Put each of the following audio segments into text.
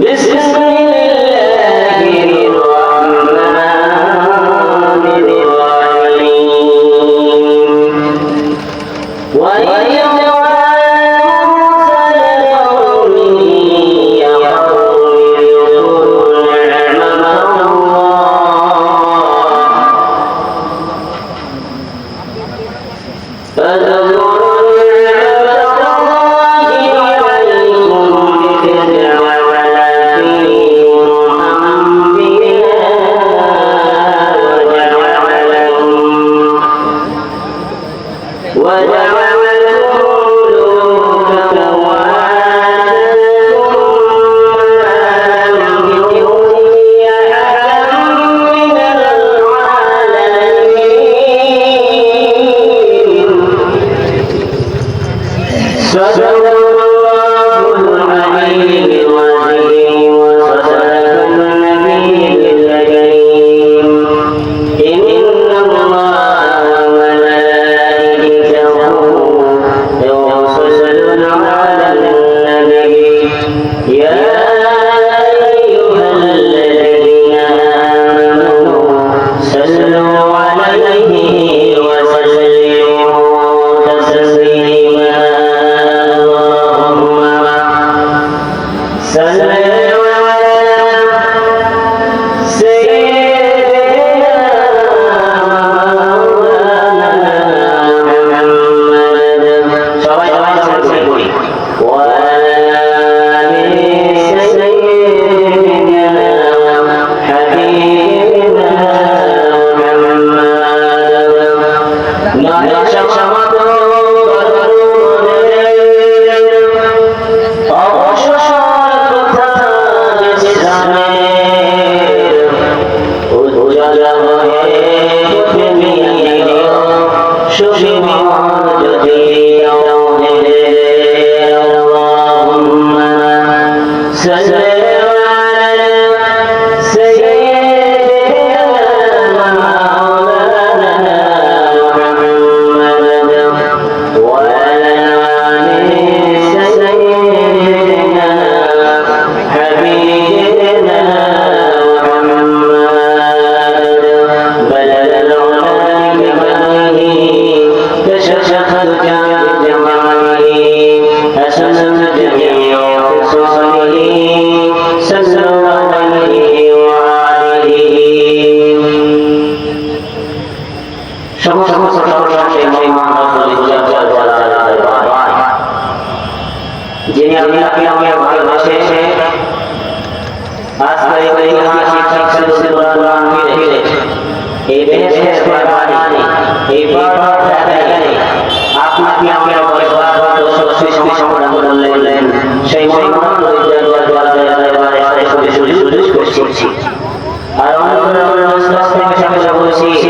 بسم الله Well, yeah. যিনি আল্লাহকে আমাকে ভালোবাসে আজ তারিখ ইহা শিক্ষক সদস্যের কোরআনকে রেখেছে এই বেহেশের বাগানে এই বারবার জায়গায় আপনাকে আমাকে আর অনেক রাস্তা থেকে সঙ্গে বলেছি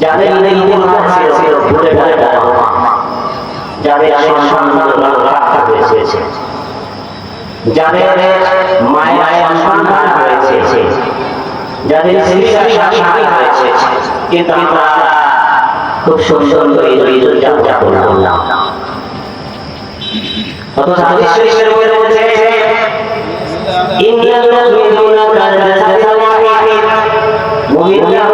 যাদের লেগে মারা ছিল ভুলে গেল যাদের সন্তানগুলো রাখা হয়েছে যাদের মায়ের সন্তান হয়েছে যাদের স্ত্রীরা স্বামী হয়েছে কিন্তু আমরা খুব সুন্দর করে ঈদ উদযাপন করলাম অথচ হাদিস শরীফের মধ্যে বলছে ইন্নাল মুমিনুনা কাল্লাযী মুমিনরা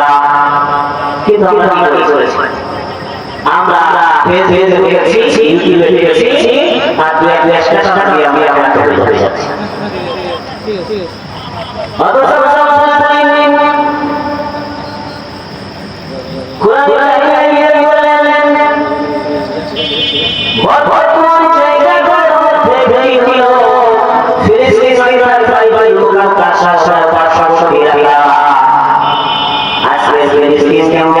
হয়ে ধীরে ধীরে গেছি গেছি আর দু এক গ্লাস গ্লাসটা দিয়ে আমি আমার টেবিল ধরে যাচ্ছি আজকে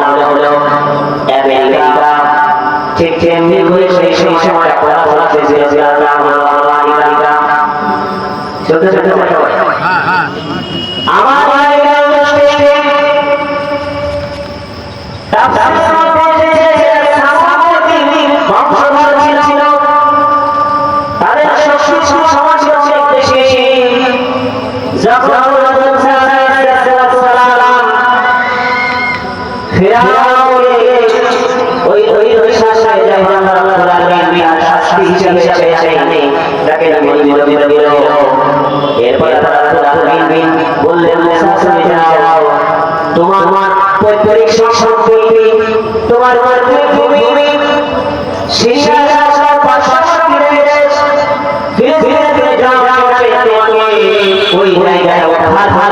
ওই জায়গায় ওঠার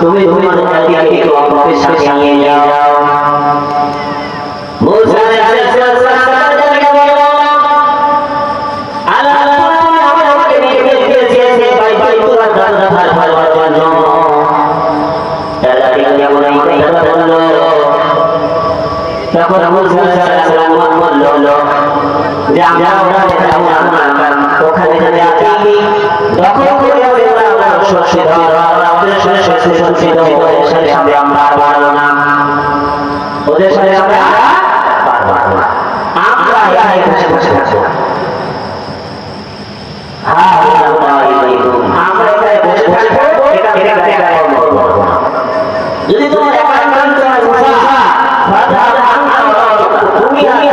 তুমি তোমার জাতিকে সাথে নিয়ে যাও। তখন মুসা আলাইহিস সালাম যে আমরা আমরা আমরা আমরা ওখানে যদি আছি দখল করে আমরা শোষিত আমাদের সাথে শোষিত ওদের সাথে আমরা পারব না ওদের সাথে আমরা পারব না আমরা এখানে বসে বসে থাকব হ্যাঁ আমরা এখানে বসে থাকব এটা এটা এটা করব না যদি তোমার একান্ত মুসা তুমি আমি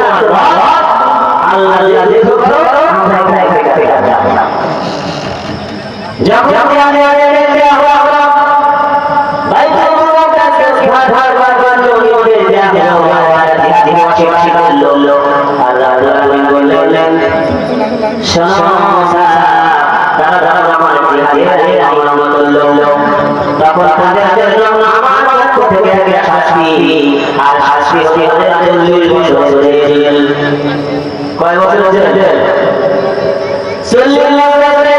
আর শাস্তি হতে হতে চল্লিশ বছর কয় বছর জেল চল্লিশ বছর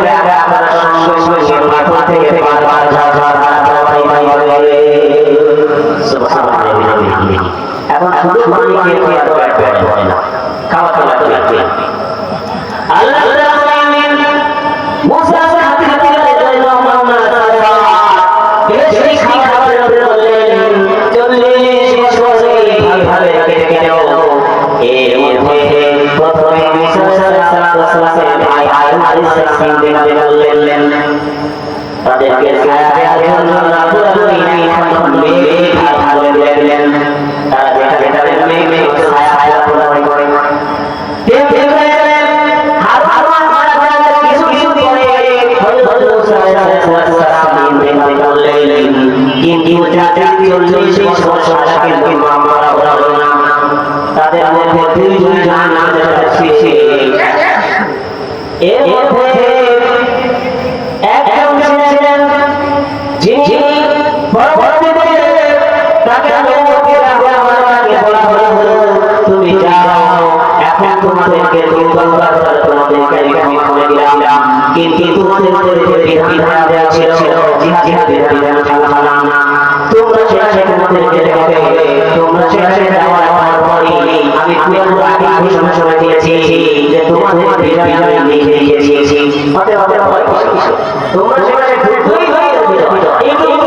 দেখা আপনারা সঙ্গে সঙ্গে পাথর থেকে বারবার ঝাড় ঝাড় ঝাড় পানি পানি এখন শুধু পানি খেয়ে খাওয়া খাওয়া কিছু পরে হযরত মুসা আলাইহিস সালাম দেখতে বললেন কিন্তু চল্লিশ সমস্যা শাকিল কিন্তু আমরা ওরা হলো না তাদের মধ্যে দুইজন নাম যাচ্ছে এর মধ্যে একজন ছিলেন যিনি পরবর্তীতে তাকে লোককে আমাকে বলা হলো তুমি যাও এখন তোমাদেরকে দুর্গন্ধ তোমাদেরকে আমি করে দিলাম কিন্তু তোমাদের বিধান দেওয়া ছিল জিহাদের বিধান খালা না। তোমরা সেটা তোমাদেরকে দেখবে তোমরা সেটা সেটা পরই আমি তোমাদের আগে ঘোষণা করে দিয়েছি যে তোমাদের বিধান আমি লিখে দিয়েছি কিছু তোমরা সেটা সেটা দুই দুই এইটুকু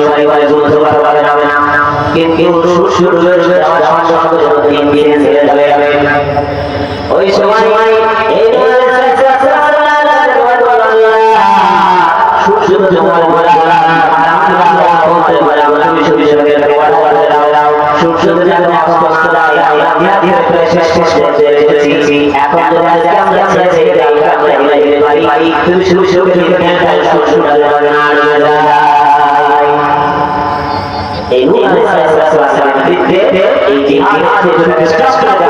বলে শনিবার শনিবার যুদ্ধ করা যাবে না কিন্তু সূর্য যাওয়ার সঙ্গে সঙ্গে তিন দিন ছেড়ে যাবে ওই সময় এই সূর্য জমার বলা আল্লাহ বলতে পারে আমরা তুমি শুধু সঙ্গে তোমার বলে দাও দাও সূর্য যেন অস্ত দাও আমরা ধীরে ধীরে শেষ শেষ করতে এসেছি এখন আজকে আমরা ছেড়ে দেই আমরা আমরা যেতে পারি তুমি সঙ্গে সঙ্গে দাও সূর্য যেন না যায় এই নূর আলাইহিস সালামের বিরুদ্ধে এই জিহাদ যে ডিসকাস হয়